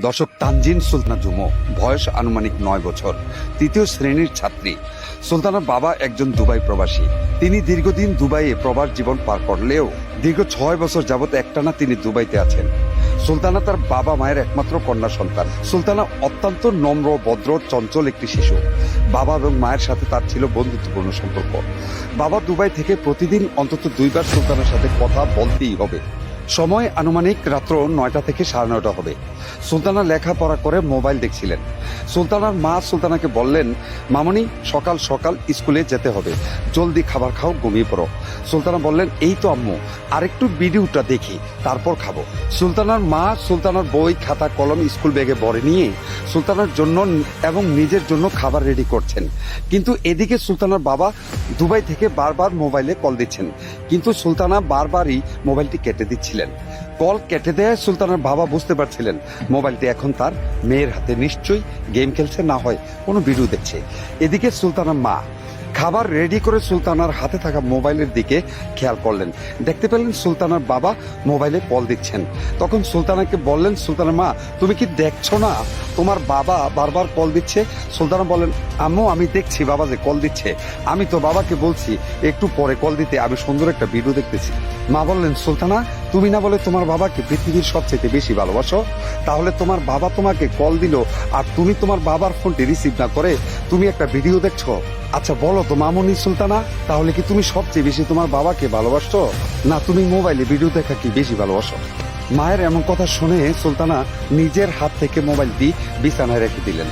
দর্শক তানজিন সুলতানা জুমো, বয়স আনুমানিক নয় বছর, তৃতীয় শ্রেণির ছাত্রী। সুলতানার বাবা একজন দুবাই প্রবাসী। তিনি দীর্ঘদিন দুবাইয়ে প্রবাস জীবন পার করলেও দীর্ঘ ছয় বছর যাবত একটানা তিনি দুবাইতে আছেন। সুলতানা তার বাবা মায়ের একমাত্র কন্যা সন্তান। সুলতানা অত্যন্ত নম্র, ভদ্র, চঞ্চল একটি শিশু। বাবা এবং মায়ের সাথে তার ছিল বন্ধুত্বপূর্ণ সম্পর্ক। বাবা দুবাই থেকে প্রতিদিন অন্তত দুইবার সুলতানের সাথে কথা বলতেই হবে। সময় আনুমানিক রাত্র নয়টা থেকে সাড়ে নয়টা হবে। সুলতানা লেখাপড়া করে মোবাইল দেখছিলেন। সুলতানার মা সুলতানাকে বললেন, মামনি, সকাল সকাল স্কুলে যেতে হবে। জলদি খাবার খাও, ঘুমিয়ে পড়ো। সুলতানা বললেন, এই তো আম্মু, আরেকটু ভিডিওটা দেখি, তারপর খাব। সুলতানার মা সুলতানার বই, খাতা, কলম স্কুল ব্যাগে ভরে নিয়ে সুলতানার জন্য এবং নিজের জন্য খাবার রেডি করছেন। কিন্তু এদিকে সুলতানার বাবা দুবাই থেকে বারবার মোবাইলে কল দিচ্ছেন। কিন্তু সুলতানা বারবারই মোবাইলটি কেটে দিচ্ছিলেন কল কেটে দেয় সুলতানার বাবা বুঝতে পারছিলেন, মোবাইলটি এখন তার মেয়ের হাতে নিশ্চয়ই গেম খেলছে, না হয় কোনো ভিডিও দেখছে। এদিকে সুলতানার মা খাবার রেডি করে সুলতানার হাতে থাকা মোবাইলের দিকে খেয়াল করলেন। দেখতে পেলেন সুলতানার বাবা মোবাইলে কল দিচ্ছেন। তখন সুলতানাকে বললেন সুলতানার মা, তুমি কি দেখছ না? তোমার বাবা বারবার কল দিচ্ছে? সুলতানা বলেন আম্মু, আমি দেখছি, বাবা যে কল দিচ্ছে। আমি তো বাবাকে বলছি, একটু পরে কল দিতে, আমি সুন্দর একটা ভিডিও দেখতেছি। মা বললেন, সুলতানা তুমি না বলে তোমার বাবাকে পৃথিবীর সবচেয়ে বেশি ভালোবাসো, তাহলে তোমার বাবা তোমাকে কল দিল আর তুমি তোমার বাবার ফোনটি রিসিভ না করে তুমি একটা ভিডিও দেখছ। আচ্ছা বলো তো মামুনি সুলতানা, তাহলে কি তুমি সবচেয়ে বেশি তোমার বাবাকে ভালোবাসছো? না, তুমি মোবাইলে ভিডিও দেখা কি বেশি ভালোবাসো? মায়ের এমন কথা শুনে সুলতানা নিজের হাত থেকে মোবাইলটি বিছানায় রেখে দিলেন।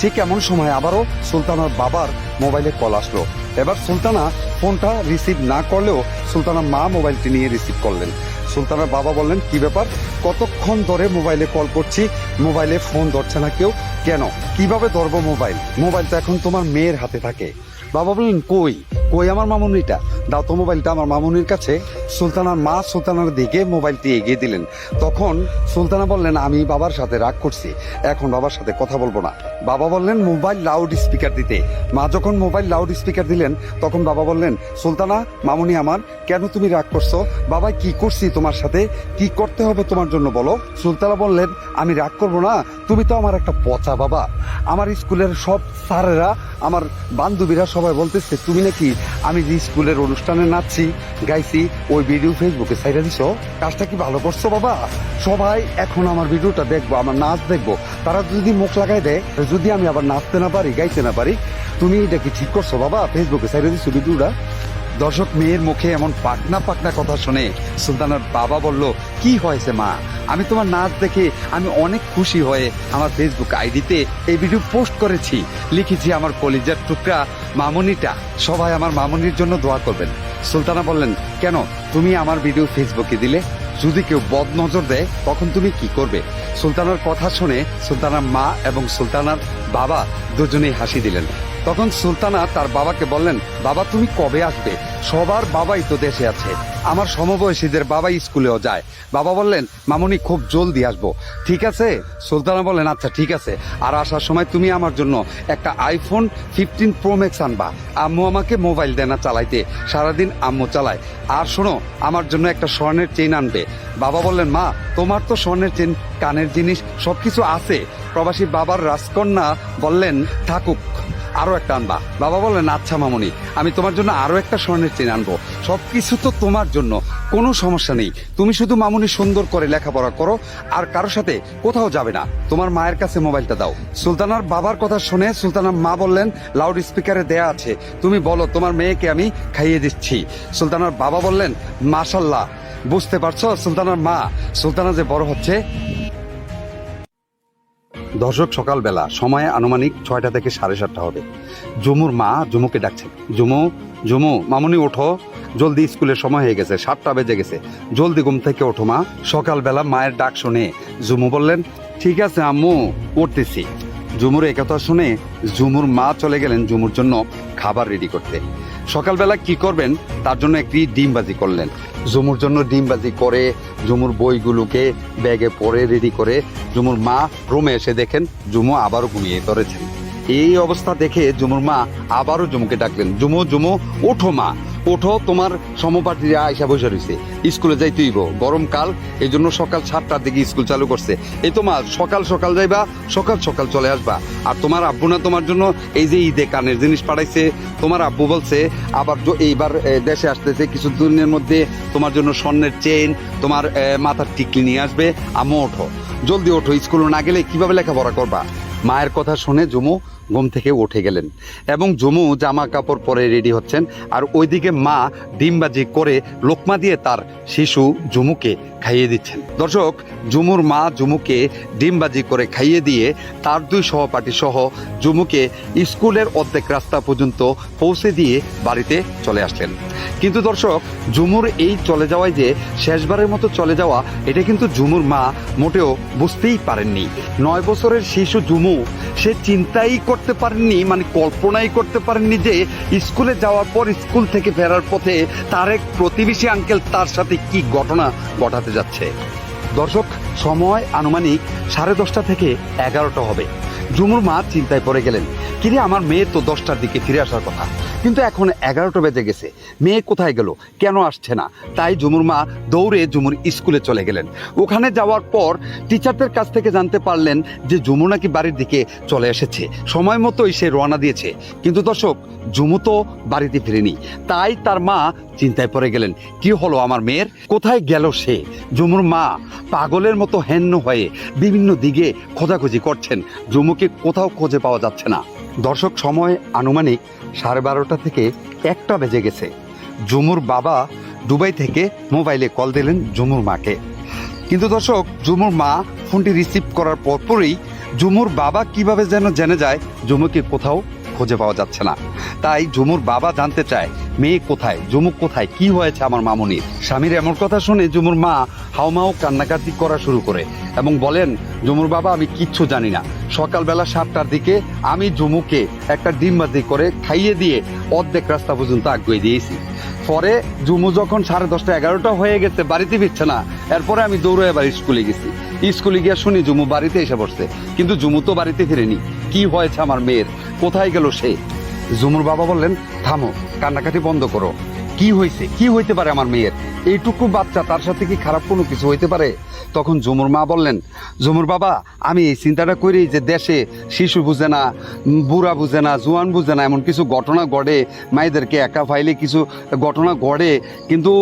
ঠিক এমন সময় আবারও সুলতানার বাবার মোবাইলে কল আসলো। এবার সুলতানা ফোনটা রিসিভ না করলেও সুলতানা মা মোবাইলটি নিয়ে রিসিভ করলেন। সুলতানার বাবা বললেন, কি ব্যাপার? কতক্ষণ ধরে মোবাইলে কল করছি? মোবাইলে ফোন ধরছে না কেউ? কেন? কীভাবে ধরবো মোবাইল? মোবাইল তো এখন তোমার মেয়ের হাতে থাকে। বাবা বললেন, কই? কই আমার মামুনিটা? দাও তো মোবাইলটা, আমার মামুনির কাছে। সুলতানার মা সুলতানার দিকে মোবাইলটি এগিয়ে দিলেন। তখন সুলতানা বললেন, আমি বাবার সাথে রাগ করছি। এখন বাবার সাথে কথা বলব না। বাবা বললেন, মোবাইল লাউড স্পিকার দিতে। মা যখন মোবাইল লাউড স্পিকার দিলেন, তখন বাবা বললেন, সুলতানা, মামুনি আমার, কেন তুমি রাগ করছ? বাবা, কি করছি তোমার সাথে? কি করতে হবে তোমার জন্য বলো? সুলতানা বললেন, আমি রাগ করব না। তুমি তো আমার একটা পচা বাবা। আমার স্কুলের সব স্যারেরা, আমার বান্ধবীরা সবাই বলতেছে, তুমি নাকি আমি যে স্কুলের অনুষ্ঠানে নাচছি, গাইছি, ওই ভিডিও ফেসবুকে সাইডা দিছ। কাজটা কি ভালো করছ বাবা? সবাই এখন আমার ভিডিওটা দেখব, আমার নাচ দেখব। তারা যদি মুখ লাগাই দেয়, যদি আমি আবার নাচতে না পারি, গাইতে না পারি, তুমি এটা কি ঠিক করছ বাবা? ফেসবুকে সাইডা দিছো ভিডিওটা? দর্শক মেয়ের মুখে এমন পাকনা পাকনা কথা শুনে সুলতানার বাবা বলল, কি হয়েছে মা? আমি তোমার নাচ দেখে আমি অনেক খুশি হয়ে আমার ফেসবুক আইডিতে এই ভিডিও পোস্ট করেছি। লিখেছি আমার কলিজার টুকরা মামনিটা। সবাই আমার মামনির জন্য দোয়া করবেন। সুলতানা বললেন, কেন? তুমি আমার ভিডিও ফেসবুকে দিলে? যদি কেউ বদ নজর দেয়, তখন তুমি কি করবে? সুলতানার কথা শুনে সুলতানার মা এবং সুলতানার বাবা দুজনেই হাসি দিলেন। তখন সুলতানা তার বাবাকে বললেন, বাবা, তুমি কবে আসবে? সবার বাবাই তো দেশে আছে। আমার সমবয়সীদের বাবাই স্কুলেও যায়। বাবা বললেন, মামুনি, খুব জলদি আসব। ঠিক আছে। সুলতানা বললেন আচ্ছা ঠিক আছে। আর আসার সময় তুমি আমার জন্য একটা আইফোন ফিফটিন প্রো ম্যাক্স আনবা। আম্মু আমাকে মোবাইল দেয় না চালাইতে। সারাদিন আম্মু চালায়। আর শোনো, আমার জন্য একটা স্বর্ণের চেইন আনবে। বাবা বললেন, মা, তোমার তো স্বর্ণের চেন কানের জিনিস সবকিছু আছে। প্রবাসী বাবার রাজকন্যা বললেন, থাকুক। আরও একটা আনবা। বাবা বললেন আচ্ছা মামুনি, আমি তোমার জন্য আরও একটা স্বর্ণের চেন আনব। সবকিছু তো তোমার জন্য, কোনো সমস্যা নেই। তুমি শুধু মামুনি সুন্দর করে লেখাপড়া করো, আর কারোর সাথে কোথাও যাবে না। তোমার মায়ের কাছে মোবাইলটা দাও। সুলতানার বাবার কথা শুনে সুলতানার মা বললেন, লাউড স্পিকারে দেয়া আছে। তুমি বলো, তোমার মেয়েকে আমি খাইয়ে দিচ্ছি। সুলতানার বাবা বললেন, মাশাল্লাহ, বুঝতে পারছ সুলতানার মা? সুলতানা যে বড় হচ্ছে দর্শক সকালবেলা, সময় আনুমানিক ছয়টা থেকে সাড়ে সাতটা হবে। জুমুর মা জুমুকে ডাকছে। জুমু জুমু, মামুনি ওঠো। জলদি স্কুলের সময় হয়ে গেছে, সাতটা বেজে গেছে। জলদি ঘুম থেকে ওঠো মা। সকালবেলা মায়ের ডাক শুনে জুমু বললেন, ঠিক আছে আম্মু, উঠতেছি। জুমুর একথা শুনে ঝুমুর মা চলে গেলেন ঝুমুর জন্য খাবার রেডি করতে। সকালবেলা কি করবেন? তার জন্য একটি ডিমবাজি করলেন। ঝুমুর জন্য ডিমবাজি করে ঝুমুর বইগুলোকে ব্যাগে পরে রেডি করে ঝুমুর মা রুমে এসে দেখেন ঝুমু আবারও ঘুমিয়ে ধরেছেন এই অবস্থা দেখে জুমুর মা আবারও জুমুকে ডাকলেন, জুমু জুমু, ওঠো মা, ওঠো, তোমার সমপাঠীরা আইসা বসে রয়েছে স্কুলে যাই তুইব গরমকাল এই জন্য সকাল সাতটার দিকে স্কুল চালু করছে। এই তোমার সকাল সকাল যাইবা, সকাল সকাল চলে আসবা। আর তোমার আব্বু না তোমার জন্য এই যে ঈদে কানের জিনিস পাঠাইছে, তোমার আব্বু বলছে, আবার এইবার দেশে আসতেছে, কিছু দিনের মধ্যে তোমার জন্য স্বর্ণের চেইন, তোমার মাথার টিকলি নিয়ে আসবে আমো ওঠো। জলদি ওঠো, স্কুলে না গেলে কীভাবে লেখাপড়া করবা? মায়ের কথা শুনে জুমু ঘুম থেকে উঠে গেলেন এবং জুমু জামা কাপড় পরে রেডি হচ্ছেন আর ওইদিকে মা ডিমবাজি করে লোকমা দিয়ে তার শিশু জুমুকে খাইয়ে দিচ্ছেন। দর্শক, জুমুর মা জুমুকে ডিমবাজি করে খাইয়ে দিয়ে তার দুই সহপাঠী সহ জুমুকে স্কুলের অর্ধেক রাস্তা পর্যন্ত পৌঁছে দিয়ে বাড়িতে চলে আসলেন। কিন্তু দর্শক, ঝুমুর এই চলে যাওয়ায় যে শেষবারের মতো চলে যাওয়া, এটা কিন্তু ঝুমুর মা মোটেও বুঝতেই পারেননি। নয় বছরের শিশু ঝুমু, সে চিন্তাই করতে পারেননি মানে কল্পনাই করতে পারেননি যে স্কুলে যাওয়ার পর স্কুল থেকে ফেরার পথে তার এক প্রতিবেশী আঙ্কেল তার সাথে কি ঘটনা ঘটাতে যাচ্ছে। দর্শক, সময় আনুমানিক সাড়ে দশটা থেকে এগারোটা হবে। ঝুমুর মা চিন্তায় পড়ে গেলেন, কিরে আমার মেয়ে তো দশটার দিকে ফিরে আসার কথা। কিন্তু এখন এগারোটা বেজে গেছে। মেয়ে কোথায় গেল? কেন আসছে না? তাই ঝুমুর মা দৌড়ে ঝুমুর স্কুলে চলে গেলেন। ওখানে যাওয়ার পর টিচারদের কাছ থেকে জানতে পারলেন যে ঝুমু নাকি বাড়ির দিকে চলে এসেছে। সময় মতোই সে রওনা দিয়েছে। কিন্তু দর্শক, ঝুমু তো বাড়িতে ফিরেনি। তাই তার মা চিন্তায় পড়ে গেলেন, কি হলো আমার মেয়ের? কোথায় গেল সে? ঝুমুর মা পাগলের মতো হেন্ন হয়ে বিভিন্ন দিকে খোঁজাখুঁজি করছেন। ঝুমুকে কোথাও খুঁজে পাওয়া যাচ্ছে না। দর্শক সময় আনুমানিক সাড়ে বারোটা থেকে একটা বেজে গেছে। ঝুমুর বাবা দুবাই থেকে মোবাইলে কল দিলেন ঝুমুর মাকে। কিন্তু দর্শক, ঝুমুর মা ফোনটি রিসিভ করার পরপরই জুমুর বাবা কীভাবে যেন জেনে যায় ঝুমুকে কোথাও খুঁজে পাওয়া যাচ্ছে না। তাই ঝুমুর বাবা জানতে চায়, মেয়ে কোথায়? ঝুমুক কোথায়? কি হয়েছে আমার মামুনির? স্বামীর এমন কথা শুনে ঝুমুর মা হাওমাও কান্নাকাটি করা শুরু করে। এবং বলেন ঝুমুর বাবা, আমি কিচ্ছু জানি না। সকালবেলা সাতটার দিকে আমি ঝুমুকে একটা ডিমবাজি করে খাইয়ে দিয়ে অর্ধেক রাস্তা পর্যন্ত আগুয়ে দিয়েছি। পরে ঝুমু যখন সাড়ে দশটা এগারোটা হয়ে গেছে, বাড়িতে ফিরছে না। এরপরে আমি দৌড়ে এবার স্কুলে গেছি। স্কুলে গিয়ে শুনি ঝুমু বাড়িতে এসে বসছে কিন্তু ঝুমু তো বাড়িতে ফিরেনি। কি হয়েছে আমার মেয়ের? কোথায় গেল সে? জুমুর বাবা বললেন, থামো, কান্নাকাটি বন্ধ করো। কি হয়েছে? কি হইতে পারে আমার মেয়ের? এইটুকু বাচ্চা তার সাথে কি খারাপ কোনো কিছু হইতে পারে? তখন ঝুমুর মা বললেন, ঝুমুর বাবা, আমি এই চিন্তাটা করি যে দেশে শিশু বুঝে না, বুড়া বুঝে না, জুয়ান বুঝে না, এমন কিছু ঘটনা ঘটে, মায়েদেরকে একা ফাইলে কিছু ঘটনা ঘটে, কিন্তু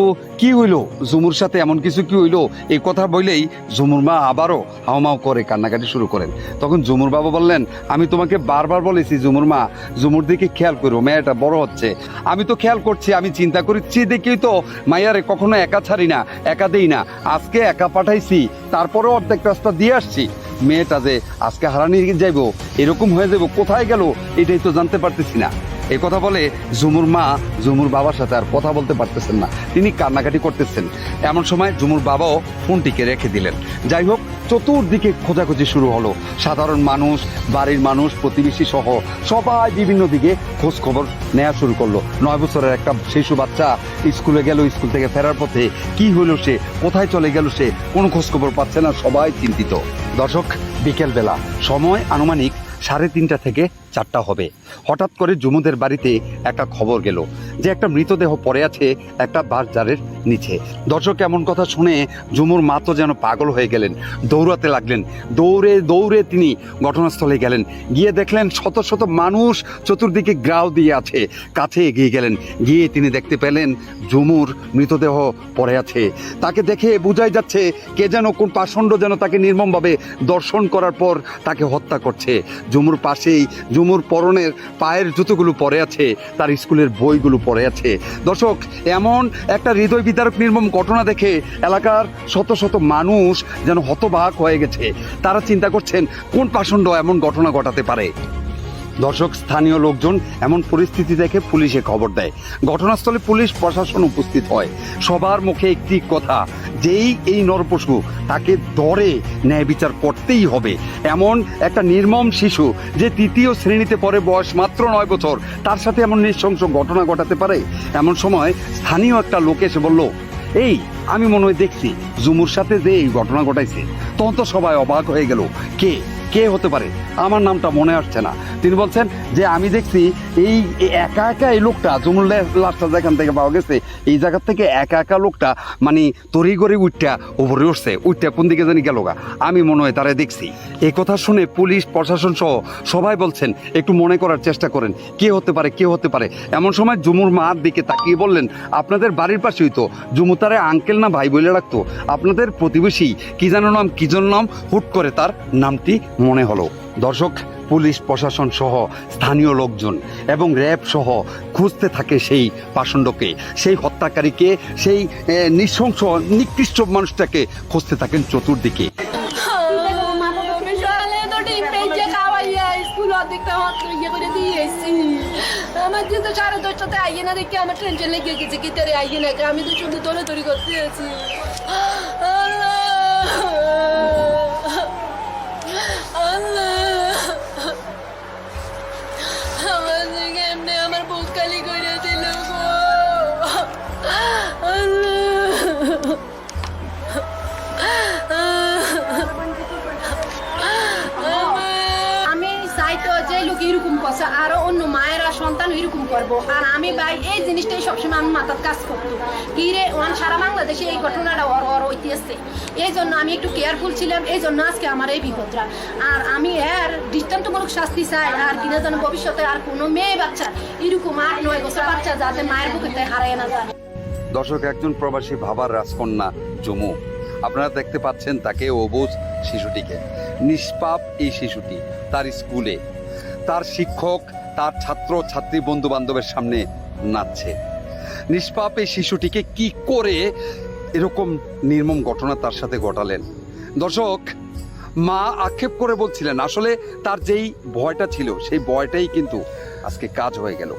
কি হইল? ঝুমুর সাথে এমন কিছু কি হইল? এই কথা বললেই ঝুমুর মা আবারও হাওমাও করে কান্নাকাটি শুরু করেন। তখন ঝুমুর বাবা বললেন, আমি তোমাকে বারবার বলেছি, ঝুমুর মা, ঝুমুর দিকে খেয়াল করো, মেয়েটা বড় হচ্ছে। আমি তো খেয়াল করছি, আমি চিন্তা করছি দেখেই তো, মাইয়ারে কখনো একা ছাড়ি না, একা দেই না। আজকে একা পাঠাইছি, তারপরেও অর্ধেক রাস্তা দিয়ে আসছি। মেয়েটা যে আজকে হারানি যাইব, এরকম হয়ে যাব কোথায় গেল, এটাই তো জানতে পারতেছি না। এই কথা বলে ঝুমুর মা, ঝুমুর বাবার সাথে আর কথা বলতে পারতেছেন না। তিনি কান্নাকাটি করতেছেন। এমন সময় ঝুমুর বাবাও ফোনটিকে রেখে দিলেন। যাই হোক, চতুর্দিকে খোঁজাখুঁজি শুরু হলো। সাধারণ মানুষ, বাড়ির মানুষ, প্রতিবেশী সহ সবাই বিভিন্ন দিকে খোঁজ খবর নেওয়া শুরু করল। নয় বছরের একটা শিশু বাচ্চা স্কুলে গেল, স্কুল থেকে ফেরার পথে কি হলো সে, কোথায় চলে গেল সে, কোনো খোঁজ খবর পাচ্ছে না, সবাই চিন্তিত। দর্শক বিকেল বেলা সময় আনুমানিক সাড়ে তিনটা থেকে চারটা হবে। হঠাৎ করে জুমুদের বাড়িতে একটা খবর গেল যে একটা মৃতদেহ পড়ে আছে একটা বাসজারের নিচে। দর্শক, এমন কথা শুনে ঝুমুর মা তো যেন পাগল হয়ে গেলেন, দৌড়াতে লাগলেন। দৌড়ে দৌড়ে তিনি ঘটনাস্থলে গেলেন। গিয়ে দেখলেন শত শত মানুষ চতুর্দিকে গ্রাও দিয়ে আছে, কাছে এগিয়ে গেলেন। গিয়ে তিনি দেখতে পেলেন ঝুমুর মৃতদেহ পড়ে আছে। তাকে দেখে বোঝাই যাচ্ছে কে যেন, কোন পাষণ্ড যেন তাকে নির্মমভাবে দর্শন করার পর তাকে হত্যা করছে। ঝুমুর পাশেই ঝুমুর পরনের পায়ের জুতোগুলো পরে আছে, তার স্কুলের বইগুলো পরে আছে। দর্শক, এমন একটা হৃদয় বিতারক নির্মম ঘটনা দেখে এলাকার শত শত মানুষ যেন হতবাক হয়ে গেছে। তারা চিন্তা করছেন, কোন পাষণ্ড এমন ঘটনা ঘটাতে পারে? দর্শক, স্থানীয় লোকজন এমন পরিস্থিতি দেখে পুলিশে খবর দেয়। ঘটনাস্থলে পুলিশ, প্রশাসন উপস্থিত হয়। সবার মুখে একটি কথা, যেই এই নরপশু তাকে ধরে ন্যায় বিচার করতেই হবে। এমন একটা নির্মম শিশু যে তৃতীয় শ্রেণীতে পড়ে, বয়স মাত্র নয় বছর, তার সাথে এমন নৃশংস ঘটনা ঘটাতে পারে? এমন সময় স্থানীয় একটা লোক এসে বলল, এই, আমি মনে হয় দেখছি জুমুর সাথে যে এই ঘটনা ঘটাইছে। তখন তো সবাই অবাক হয়ে গেল, কে? কে হতে পারে? আমার নামটা মনে আসছে না। তিনি বলছেন যে, আমি দেখছি এই একা একা এই লোকটা জমুর লাশটা যেখান থেকে পাওয়া গেছে, এই জায়গার থেকে একা একা লোকটা মানে তরি করে উঠটা উপরে উঠছে। উঠটা কোন দিকে জানি গেল গা। আমি মনে হয় তারা দেখছি। এই কথা শুনে পুলিশ, প্রশাসন সহ সবাই বলছেন, একটু মনে করার চেষ্টা করেন, কে হতে পারে, কে হতে পারে। এমন সময় জুমুর মার দিকে তাকিয়ে বললেন, আপনাদের বাড়ির পাশেই তো। জুমু তারে আঙ্কেল না ভাই বলে রাখতো। আপনাদের প্রতিবেশী, কি যেন নাম, কি নাম, হুট করে তার নামটি মনে হলো। দর্শক, পুলিশ, প্রশাসন সহ স্থানীয় লোকজন এবং র্যাব সহ খুঁজতে থাকে সেই পাষণ্ডকে, সেই হত্যাকারীকে, সেই নৃশংস, নিকৃষ্ট মানুষটাকে খুঁজতে থাকেন চতুর্দিকে। আমার কিন্তু আমার টেনশন লেগে গেছে কি তারে আইয়ে না আমি তো শুধু দৌড়ে দৌড়ি করতে আছি করছে আরও অন্য মায়েরা সন্তান এরকম করব। আর আমি ভাই এই জিনিসটাই সবসময় আমার মাথার কাজ করতো কি রে, ওয়ান, সারা বাংলাদেশে এই ঘটনাটা ওর ওর ঐতিহাসে এই জন্য আমি একটু কেয়ারফুল ছিলাম, এই জন্য আজকে আমার এই বিপদটা। আর আমি এর দৃষ্টান্তমূলক শাস্তি চাই, আর কিনা যেন ভবিষ্যতে আর কোনো মেয়ে বাচ্চা, এরকম আট, নয় বছর বাচ্চা যাতে মায়ের বুকে হারায় না যায়। দর্শক, একজন প্রবাসী ভাবার রাজকন্যা জমু। আপনারা দেখতে পাচ্ছেন তাকে অবুজ শিশুটিকে। নিষ্পাপ এই শিশুটি তার স্কুলে তার শিক্ষক, তার ছাত্র, ছাত্রী বন্ধু বান্ধবের সামনে নাচছে। নিষ্পাপ এই শিশুটিকে কি করে এরকম নির্মম ঘটনা তার সাথে ঘটালেন? দর্শক, মা আক্ষেপ করে বলছিলেন, আসলে তার যেই ভয়টা ছিল, সেই ভয়টাই কিন্তু আজকে কাজ হয়ে গেল।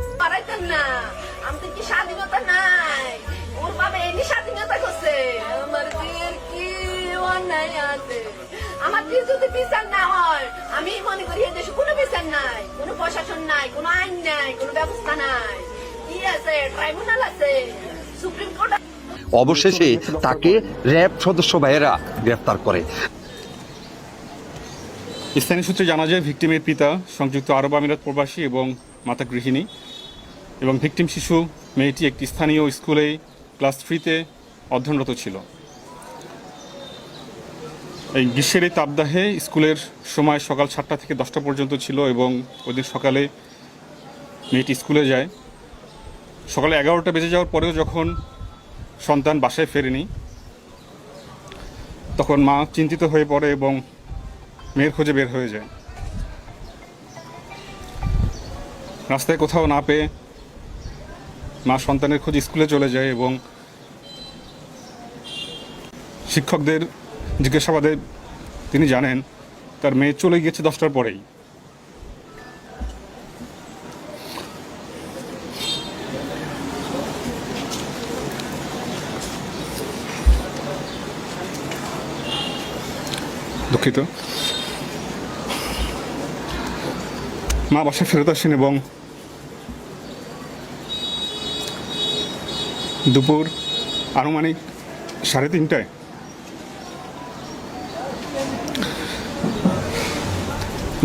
আমার যদি বিচার না হয় আমি মনে করি এই দেশে কোনো বিচার নাই কোনো প্রশাসন নাই কোনো আইন নাই কোনো ব্যবস্থা নাই। কি আছে? ট্রাইব্যুনাল আছে সুপ্রিম কোর্ট অবশেষে তাকে র্যাব সদস্য ভাইয়েরা গ্রেফতার করে। স্থানীয় সূত্রে জানা যায় ভিকটিমের পিতা সংযুক্ত আরব আমিরাত প্রবাসী এবং মাতা গৃহিণী এবং ভিকটিম শিশু মেয়েটি একটি স্থানীয় স্কুলে ক্লাস থ্রিতে অধ্যয়নরত ছিল। এই গ্রীষ্মের এই তাপদাহে স্কুলের সময় সকাল সাতটা থেকে দশটা পর্যন্ত ছিল এবং ওই দিন সকালে মেয়েটি স্কুলে যায়। সকালে এগারোটা বেজে যাওয়ার পরেও যখন সন্তান বাসায় ফেরেনি, তখন মা চিন্তিত হয়ে পড়ে এবং মেয়ের খোঁজে বের হয়ে যায়। রাস্তায় কোথাও না পেয়ে মা সন্তানের খোঁজ স্কুলে চলে যায় এবং শিক্ষকদের জিজ্ঞাসাবাদে তিনি জানেন, তার মেয়ে চলে গিয়েছে দশটার পরেই। দুঃখিত। মা বাসায় ফেরত আসেন এবং দুপুর আনুমানিক সাড়ে তিনটায়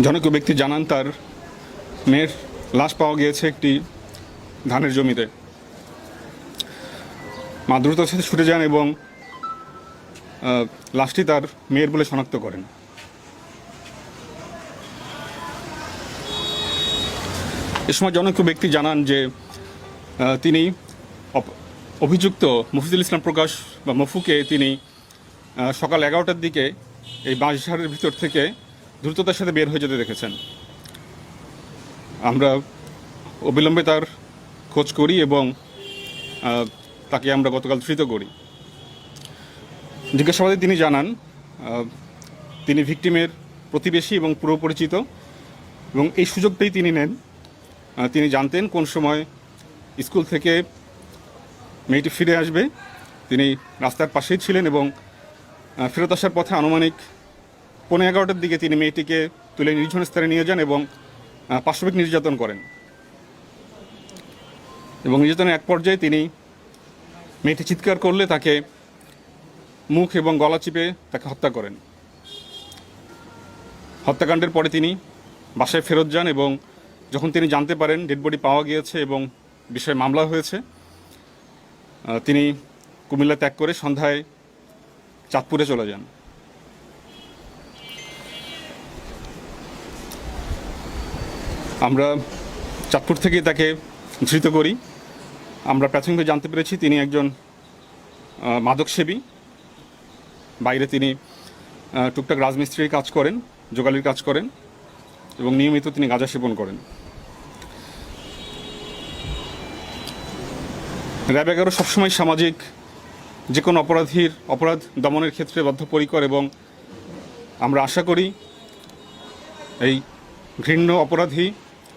জনক ব্যক্তি জানান, তার মেয়ের লাশ পাওয়া গিয়েছে একটি ধানের জমিতে। মা দ্রুততার সাথে ছুটে যান এবং লাশটি তার মেয়ের বলে শনাক্ত করেন। এ সময় জনৈক ব্যক্তি জানান যে তিনি অভিযুক্ত মফিজুল ইসলাম প্রকাশ বা মফুকে তিনি সকাল এগারোটার দিকে এই বাঁশঝাড়ের ভিতর থেকে দ্রুততার সাথে বের হয়ে যেতে দেখেছেন। আমরা অবিলম্বে তার খোঁজ করি এবং তাকে আমরা গতকাল ধৃত করি। জিজ্ঞাসাবাদে তিনি জানান তিনি ভিকটিমের প্রতিবেশী এবং পুরো পরিচিত এবং এই সুযোগটাই তিনি নেন। তিনি জানতেন কোন সময় স্কুল থেকে মেয়েটি ফিরে আসবে। তিনি রাস্তার পাশেই ছিলেন এবং ফেরত আসার পথে আনুমানিক পনেরো এগারোটার দিকে তিনি মেয়েটিকে তুলে নির্জন স্থানে নিয়ে যান এবং পাশবিক নির্যাতন করেন। এবং নির্যাতনের এক পর্যায়ে তিনি মেয়েটি চিৎকার করলে তাকে মুখ এবং গলা চিপে তাকে হত্যা করেন। হত্যাকাণ্ডের পরে তিনি বাসায় ফেরত যান এবং যখন তিনি জানতে পারেন ডেড বডি পাওয়া গিয়েছে এবং বিষয়ে মামলা হয়েছে তিনি কুমিল্লা ত্যাগ করে সন্ধ্যায় চাঁদপুরে চলে যান। আমরা চাঁদপুর থেকে তাকে ধৃত করি। আমরা প্রাথমিকভাবে জানতে পেরেছি তিনি একজন মাদকসেবী। বাইরে তিনি টুকটাক রাজমিস্ত্রির কাজ করেন যোগালির কাজ করেন এবং নিয়মিত তিনি গাঁজা সেবন করেন। র্যাব এগারো সবসময় সামাজিক যে কোনো অপরাধীর অপরাধ দমনের ক্ষেত্রে বদ্ধপরিকর এবং আমরা আশা করি এই ঘৃণ্য অপরাধী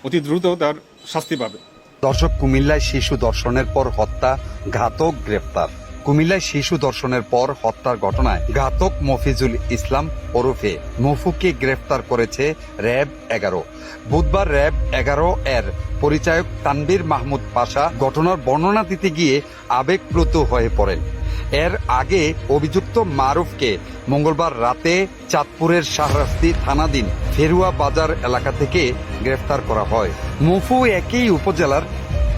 অতি দ্রুত তার শাস্তি পাবে। দর্শক, কুমিল্লায় শিশু দর্শনের পর হত্যা, ঘাতক গ্রেপ্তার। কুমিল্লায় শিশু দর্শনের পর হত্যার ঘটনায় ঘাতক মফিজুল ইসলাম ওরফে মফুকে গ্রেফতার করেছে র্যাব এগারো। বুধবার র্যাব এগারো এর পরিচায়ক তানবীর মাহমুদ পাশা ঘটনার বর্ণনা দিতে গিয়ে আবেগপ্লুত হয়ে পড়েন। এর আগে অভিযুক্ত মারুফকে মঙ্গলবার রাতে চাঁদপুরের শাহরাস্তি থানাধীন ফেরুয়া বাজার এলাকা থেকে গ্রেফতার করা হয়। মফু একই উপজেলার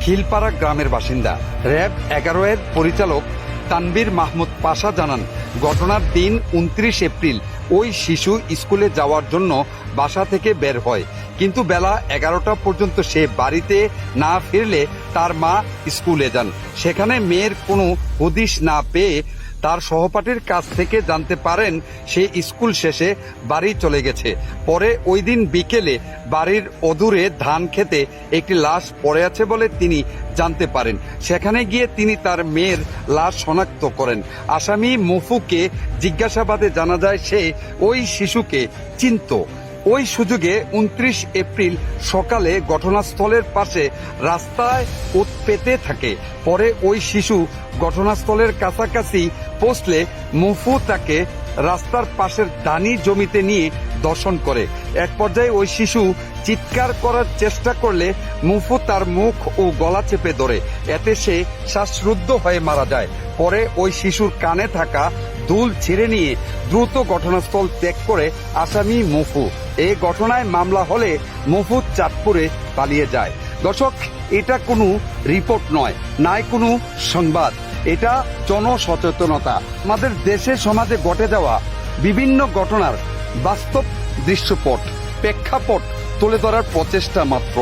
খিলপাড়া গ্রামের বাসিন্দা। র্যাব এগারো এর পরিচালক তানবীর মাহমুদ পাশা জানান, ঘটনার দিন উনত্রিশ এপ্রিল ওই শিশু স্কুলে যাওয়ার জন্য বাসা থেকে বের হয়। কিন্তু বেলা এগারোটা পর্যন্ত সে বাড়িতে না ফিরলে তার মা স্কুলে যান। সেখানে মেয়ের কোনো হদিশ না পেয়ে তার সহপাঠীর কাছ থেকে জানতে পারেন, সে স্কুল শেষে বাড়ি চলে গেছে। পরে ওই দিন বিকেলে বাড়ির অদূরে ধান খেতে একটি লাশ পড়ে আছে বলে তিনি জানতে পারেন। সেখানে গিয়ে তিনি তার মেয়ের লাশ শনাক্ত করেন। আসামি মফুকে জিজ্ঞাসাবাদে জানা যায়, সে ওই শিশুকে চিনত। ওই সুযোগে উনত্রিশ এপ্রিল সকালে ঘটনাস্থলের পাশে রাস্তায় উৎ পেতে থাকে। পরে ওই শিশু ঘটনাস্থলের কাছাকাছি পৌঁছলে মুফু তাকে রাস্তার পাশের দানি জমিতে নিয়ে দর্শন করে। এক পর্যায়ে ওই শিশু চিৎকার করার চেষ্টা করলে মুফু তার মুখ ও গলা চেপে ধরে। এতে সে শ্বাসরুদ্ধ হয়ে মারা যায়। পরে ওই শিশুর কানে থাকা দুল ছিঁড়ে নিয়ে দ্রুত ঘটনাস্থল ত্যাগ করে আসামি মুফু। এই ঘটনায় মামলা হলে মুফু চাঁদপুরে পালিয়ে যায়। দর্শক, এটা কোনো রিপোর্ট নয়, নাই কোনো সংবাদ। এটা জনসচেতনতা। আমাদের দেশে সমাজে ঘটে যাওয়া বিভিন্ন ঘটনার বাস্তব দৃশ্যপট, প্রেক্ষাপট তুলে ধরার প্রচেষ্টা মাত্র।